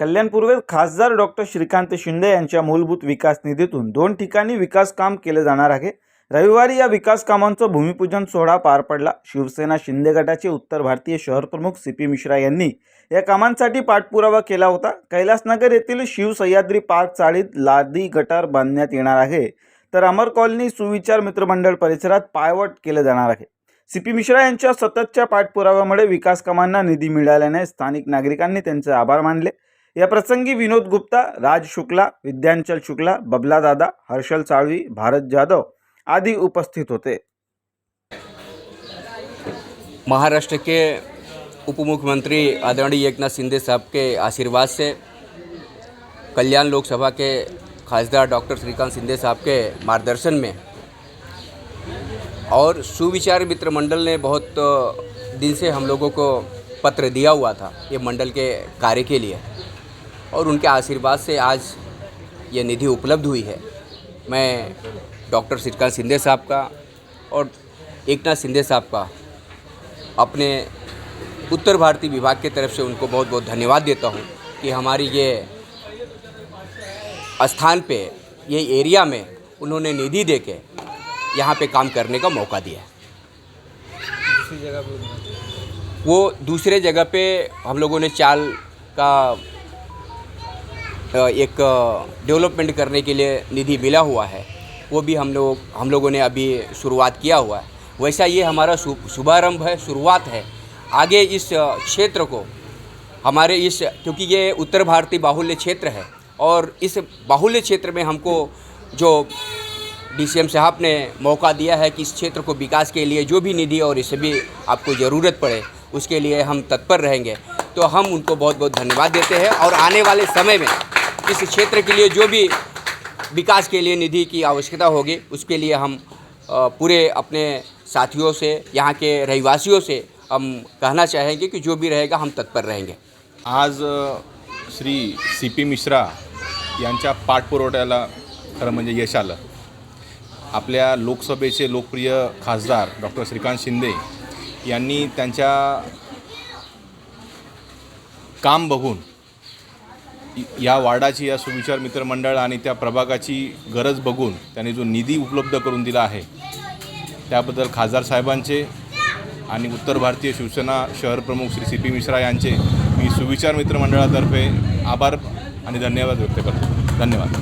कल्याणपूर्वेत खासदार डॉक्टर श्रीकांत शिंदे यांच्या मूलभूत विकास निधीतून दोन ठिकाणी विकास काम केले जाणार आहे. रविवारी या विकास कामांचं भूमिपूजन सोहळा पार पडला. शिवसेना शिंदे गटाचे उत्तर भारतीय शहर प्रमुख सी पी मिश्रा यांनी या कामांसाठी पाठपुरावा केला होता. कैलासनगर येथील शिव सह्याद्री पार्क चाळीत लादी गटार बांधण्यात येणार आहे. तर अमर कॉलनी सुविचार मित्रमंडळ परिसरात पायवट केले जाणार आहे. सी पी मिश्रा यांच्या सततच्या पाठपुराव्यामुळे विकास कामांना निधी मिळाल्याने स्थानिक नागरिकांनी त्यांचे आभार मानले. या प्रसंगी विनोद गुप्ता, राज शुक्ला, विद्यांचल शुक्ला, बबला दादा, हर्षल साळवी, भारत जाधव आदि उपस्थित होते. महाराष्ट्र के उप मुख्यमंत्री आदरणीय एकनाथ शिंदे साहब के आशीर्वाद से कल्याण लोकसभा के खासदार डॉक्टर श्रीकांत शिंदे साहब के मार्गदर्शन में और सुविचार मित्र मंडल ने बहुत दिन से हम लोगों को पत्र दिया हुआ था, ये मंडल के कार्य के लिए। और उनके आशीर्वाद से आज ये निधि उपलब्ध हुई है। मैं डॉक्टर श्रीकांत शिंदे साहब का और एकनाथ शिंदे साहब का अपने उत्तर भारतीय विभाग की तरफ़ से उनको बहुत बहुत धन्यवाद देता हूँ कि हमारी ये स्थान पे, ये एरिया में उन्होंने निधि दे के यहाँ पे काम करने का मौका दिया। वो दूसरे जगह पे हम लोगों ने चाल का एक डेवलपमेंट करने के लिए निधि मिला हुआ है। वो भी हम लोग, हम लोगों ने अभी शुरुआत किया हुआ है। वैसा ये हमारा शुभारंभ है, शुरुआत है। आगे इस क्षेत्र को, हमारे इस, क्योंकि ये उत्तर भारतीय बाहुल्य क्षेत्र है और इस बाहुल्य क्षेत्र में हमको जो डीसीएम साहब ने मौका दिया है कि इस क्षेत्र को विकास के लिए जो भी निधि और इसे भी आपको ज़रूरत पड़े, उसके लिए हम तत्पर रहेंगे। तो हम उनको बहुत बहुत धन्यवाद देते हैं और आने वाले समय में इस क्षेत्र के लिए जो भी विकास के लिए निधि की आवश्यकता होगी उसके लिए हम पूरे अपने साथियों से यहाँ के रहवासियों से हम कहना चाहेंगे कि जो भी रहेगा हम तत्पर रहेंगे। आज श्री सी पी मिश्रा यांच्या पाठपुरवठ्याला खरं म्हणजे यश आलं. आपल्या लोकसभेचे लोकप्रिय खासदार डॉक्टर श्रीकांत शिंदे यांनी त्यांच्या काम बघून या वार्डाची या सुविचार मित्रमंडळ आणि त्या प्रभागाची गरज बघून त्यांनी जो निधी उपलब्ध करून दिला आहे त्याबद्दल खासदार साहेबांचे आणि उत्तर भारतीय शिवसेना शहर प्रमुख श्री सी पी मिश्रा यांचे मी सुविचार मित्रमंडळातर्फे आभार आणि धन्यवाद व्यक्त करतो. धन्यवाद.